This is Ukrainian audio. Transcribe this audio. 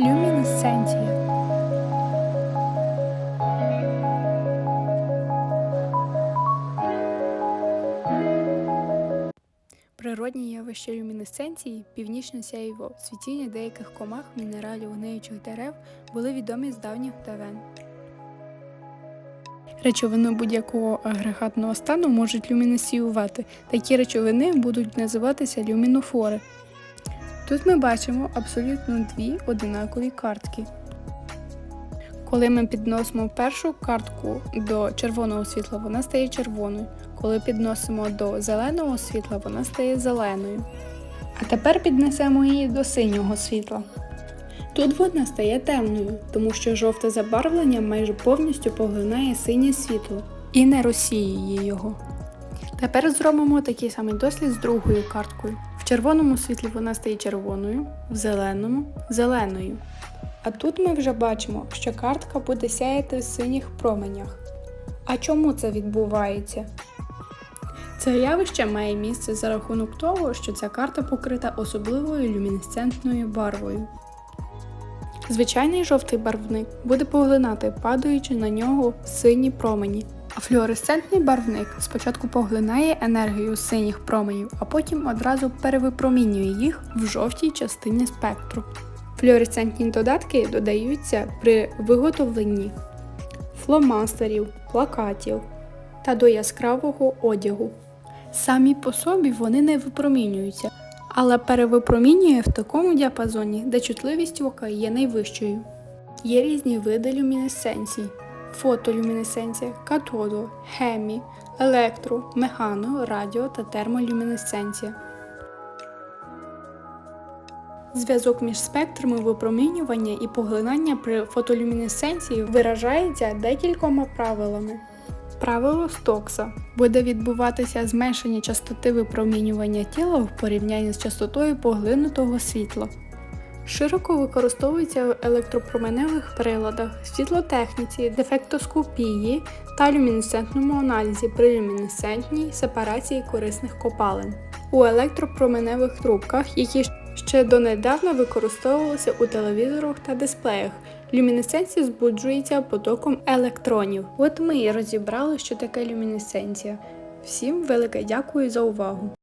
Люмінесценція. Природні явища люмінесценції, північне сяйво, світіння деяких комах, мінералів, гниючих дерев були відомі з давніх давен. Речовини будь-якого агрегатного стану можуть люмінесіювати. Такі речовини будуть називатися люмінофори. Тут ми бачимо абсолютно дві одинакові картки. Коли ми підносимо першу картку до червоного світла, вона стає червоною. Коли підносимо до зеленого світла, вона стає зеленою. А тепер піднесемо її до синього світла. Тут вона стає темною, тому що жовте забарвлення майже повністю поглинає синє світло і не розсіює його. Тепер зробимо такий самий дослід з другою карткою. В червоному світлі вона стає червоною, в зеленому зеленою. А тут ми вже бачимо, що картка буде сяяти в синіх променях. А чому це відбувається? Це явище має місце за рахунок того, що ця карта покрита особливою люмінесцентною барвою. Звичайний жовтий барвник буде поглинати, падаючи на нього сині промені, флюоресцентний барвник спочатку поглинає енергію синіх променів, а потім одразу перевипромінює їх в жовтій частині спектру. Флюоресцентні додатки додаються при виготовленні фломастерів, плакатів та до яскравого одягу. Самі по собі вони не випромінюються, але перевипромінює в такому діапазоні, де чутливість ока є найвищою. Є різні види люмінесценцій: фотолюмінесценція, катодо, хемі, електро, механо, радіо та термолюмінесценція. Зв'язок між спектрами випромінювання і поглинання при фотолюмінесценції виражається декількома правилами. Правило Стокса буде відбуватися зменшення частоти випромінювання тіла в порівнянні з частотою поглинутого світла. Широко використовується в електропроменевих приладах, світлотехніці, дефектоскопії та люмінесцентному аналізі при люмінесцентній сепарації корисних копалин. У електропроменевих трубках, які ще донедавна використовувалися у телевізорах та дисплеях, люмінесценція збуджується потоком електронів. От ми і розібрали, що таке люмінесценція. Всім велике дякую за увагу!